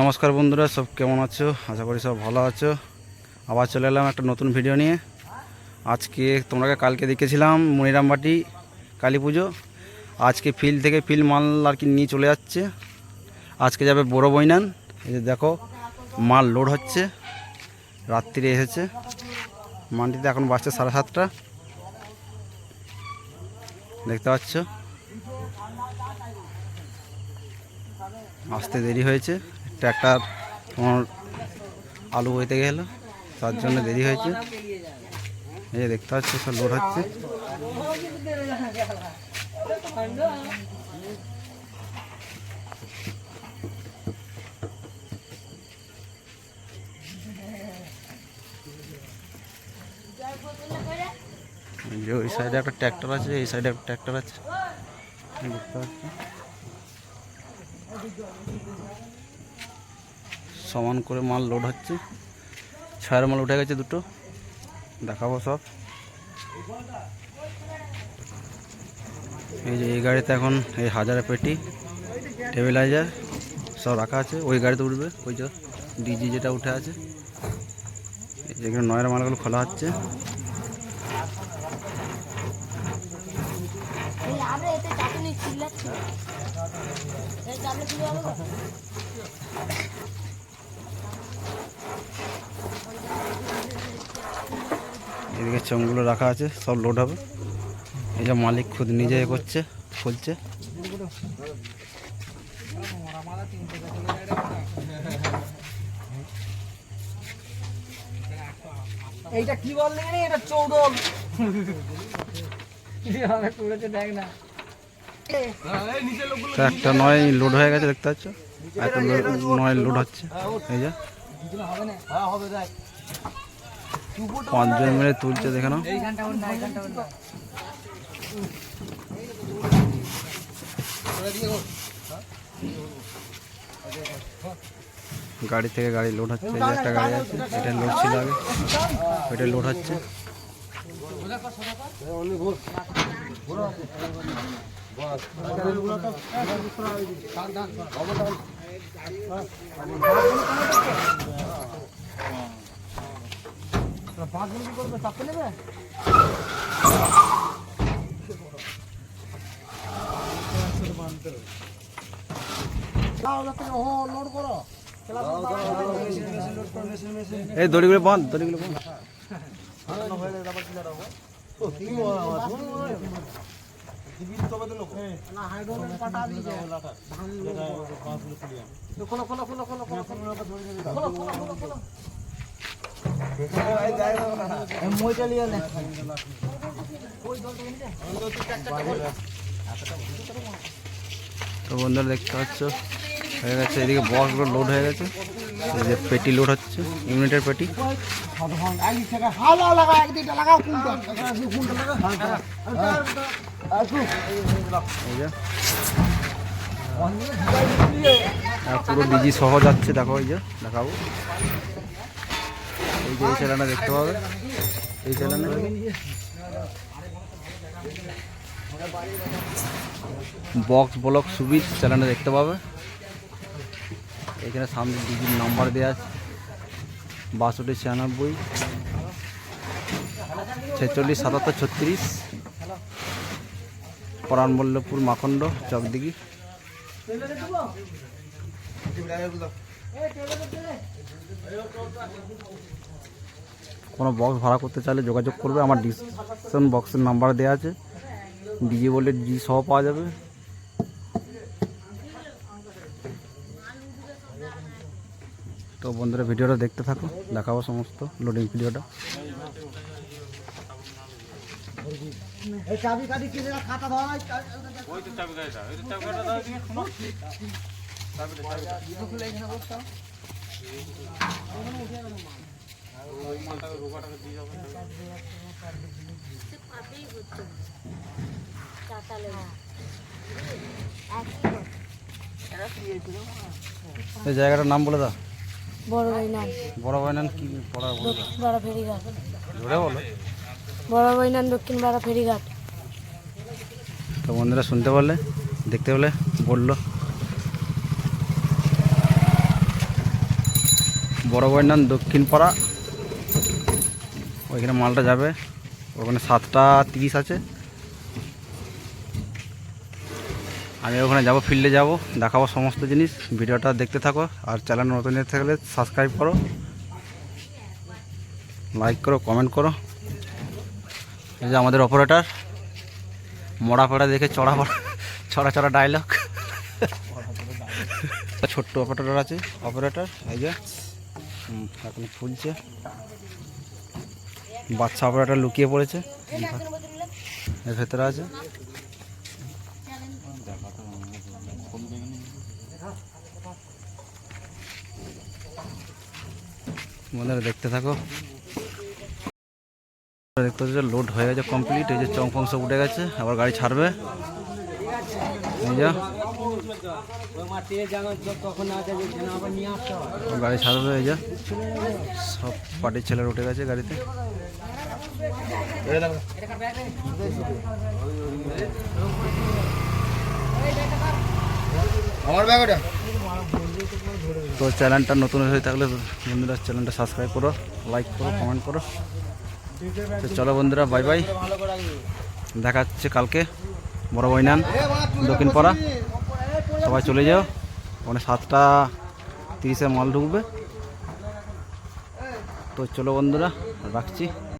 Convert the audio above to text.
নমস্কার বন্ধুরা, সব কেমন আছো? আশা করি সব ভালো আছো। আবার চলে এলাম একটা নতুন ভিডিও নিয়ে। আজকে তোমরা কালকে দেখেছিলাম মনিরামবাটি কালী পুজো। আজকে ফিল্ড থেকে ফিল্ড মাল আর কি নিয়ে চলে যাচ্ছে। আজকে যাবে বড় বইনান এই যে দেখো, মাল লোড হচ্ছে। রাত্রিরে এসেছে। মানটিতে এখন বাজছে সাড়ে সাতটা। দেখতে পাচ্ছ? আসতে দেরি হয়েছে। ট্র্যাক্টর তোমার আলু বইতে গেল, তার জন্য দেরি হয়েছে। এই যে দেখতে পাচ্ছ, সব লোড হচ্ছে। যে ওই সাইডে একটা ট্র্যাক্টর আছে, এই সাইডে একটা ট্র্যাক্টর আছে। দেখতে পাচ্ছ? সমান করে মাল লোড হচ্ছে। ছয়ের মাল উঠে গেছে দুটো। দেখাবো সব। এই যে এই গাড়িতে এখন এই হাজারের পেটি টেবিলাইজার সব রাখা আছে। ওই গাড়িতে উঠবে। ওই যে ডিজি যেটা উঠে আছে। যেখানে নয়ের মালগুলো খোলা হচ্ছে। আমরা এতে চিল্লাচ্ছি। এদিকে চংগুলো রাখা আছে, সব লোড হবে। এই যে মালিক খুদ নিজে করছে, খুলছে। এইটা কি বললি এটা করেছে দেখ না। একটা নয় লোড হয়ে গেছে, দেখতে পাচ্ছ? একটা নয় লোড হচ্ছে। এই যে। পাঁচজন মিলে তুলছে, দেখে নাও। গাড়ি থেকে গাড়ি লোড হচ্ছে একটা গাড়ি আছে। এটা লোড ছিল আগে। ওইটা লোড হচ্ছে। চাপতে নেবে এই দড়িগুলো বন্ধ দড়িগুলো বন্ধ। মইটা লিয়ে নে তো বন্ধুরা দেখতে পাচ্ছ হয়ে গেছে এদিকে বক্সগুলো লোড হয়ে গেছে। এই যে পেটি লোড হচ্ছে ইউনিটের পেটি। পুরো ডিজি সহ যাচ্ছে, দেখো এই যে, দেখাবো। এই যে এই চ্যানেলটা দেখতে পাবে। এই চ্যানেলে বক্স ব্লক সুবিধ চ্যানেলটা দেখতে পাবে। এখানে সামনে ডিজির নাম্বার দেওয়া আছে। বাষট্টি ছিয়ানব্বই, ছেচল্লিশ, সাতাত্তর, ছত্রিশ। পরাণবল্লভপুর মাখণ্ড চকদিঘি। কোনো বক্স ভাড়া করতে চাইলে যোগাযোগ করবে। আমার ডিসক্রিপশন বক্সের নাম্বার দেওয়া আছে। ডিজি বলে ডিজি সহ পাওয়া যাবে। তো বন্ধুরা ভিডিওটা দেখতে থাকো দেখাবো সমস্ত লোডিং ভিডিওটা এই জায়গাটার নাম বলে দাও। বড় নাম। বড় বাইনান কি পড়া বড় ফেরিঘাট। জোরে বলো। বড় ভাই নাম দক্ষিণ বড় ফেরিঘাট। তো বন্ধুরা শুনতে পারলে দেখতে পেলে? বলল। বড় বয়নান দক্ষিণ পাড়া। ওইখানে মালটা যাবে। ওখানে সাতটা তিরিশ আছে। আমি ওখানে যাব ফিল্ডে যাব, দেখাবো সমস্ত জিনিস, ভিডিওটা দেখতে থাকো, আর চ্যানেল নতুন হয়ে থাকলে সাবস্ক্রাইব করো লাইক করো কমেন্ট করো। এই যে আমাদের অপারেটার মরা পড়া দেখে চড়া পড়া ছড়া ছড়া ডায়লগ ছোট্ট অপারেটর আছে অপারেটর এই যে এখন ফুলছে বাচ্চা অপারেটর লুকিয়ে পড়েছে। এর ভেতরে আছে। বন্ধুরা দেখতে থাকো। দেখতে পাচ্ছ লোড হয়ে গেছে কমপ্লিট এই যে চং ফং সব উঠে গেছে, আবার গাড়ি ছাড়বে। গাড়ি ছাড়বে, এই যে। সব পার্টির ছেলেরা উঠে গেছে গাড়িতে। আমার ব্যাগ ওটা তো চ্যানেলটা নতুন হয়ে থাকলে বন্ধুরা চ্যানেলটা সাবস্ক্রাইব করো লাইক করো কমেন্ট করো। তো চলো বন্ধুরা বাই বাই দেখা হচ্ছে কালকে, বড় বইনান দক্ষিণ পাড়া। সবাই চলে যাও, ওখানে সাতটা তিরিশে মাল ঢুকবে। তো চলো বন্ধুরা, রাখছি।